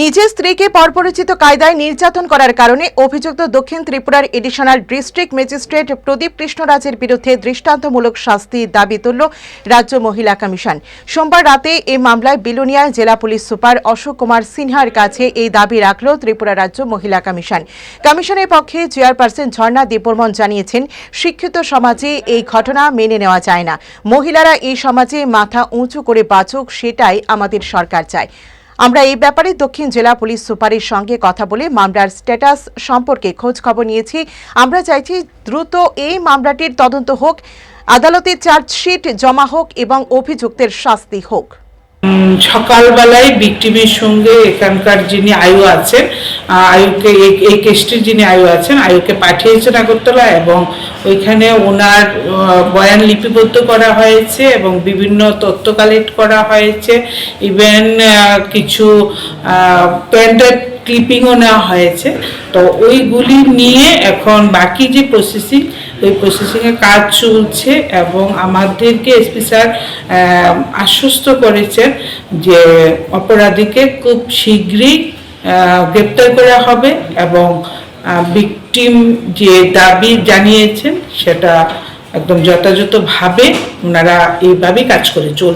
নিজের স্ত্রীকে পরপরিচিত কায়দায় নির্যাতন করার কারণে অভিযুক্ত দক্ষিণ ত্রিপুরার এডিশনাল ডিস্ট্রিক্ট ম্যাজিস্ট্রেট প্রদীপ কৃষ্ণরাজের বিরুদ্ধে দৃষ্টান্তমূলক শাস্তি দাবি তুলল রাজ্য মহিলা কমিশন। সোমবার রাতে এই মামলায় বিলোনিয়া জেলা পুলিশ সুপার অশোক কুমার সিনহার কাছে এই দাবি রাখল ত্রিপুরা রাজ্য মহিলা কমিশন। কমিশনের পক্ষে চেয়ারপারসন ঝর্ণা দেববর্মন জানিয়েছেন, শিক্ষিত সমাজে এই ঘটনা মেনে নেওয়া যায় না। মহিলারা এই সমাজে মাথা উঁচু করে বাঁচুক, সেটাই আমাদের সরকার চায়। আমরা এই ব্যাপারে দক্ষিণ জেলা পুলিশ সুপারের সঙ্গে কথা বলে মামলার স্ট্যাটাস সম্পর্কে খোঁজ খবর নিয়েছি। আমরা চাইছি দ্রুত এই মামলাটির তদন্ত হোক, আদালতে চার্জশিট জমা হোক এবং অভিযুক্তের শাস্তি হোক। সকালবেলায় বিক্টিমের সঙ্গে এখানকার যিনি আয়ু আছেন আয়ুকে এই কেসটির যিনি আয়ু আছেন, আয়ুকে পাঠিয়েছেন আগরতলা এবং ওইখানে ওনার বয়ান লিপিবদ্ধ করা হয়েছে এবং বিভিন্ন তথ্য কালেক্ট করা হয়েছে। ইভেন কিছু প্যান্ডেড ক্লিপিংও নেওয়া হয়েছে। তো ওইগুলি নিয়ে এখন বাকি যে প্রসেসিং ওই প্রসেসিংয়ের কাজ চলছে এবং আমাদেরকে এসপি স্যার আশ্বস্ত করেছেন যে অপরাধীকে খুব শীঘ্রই গ্রেপ্তার করা হবে এবং ভিকটিম যে দাবি জানিয়েছেন সেটা একদম যথাযথভাবে ওনারা এইভাবেই কাজ করে চল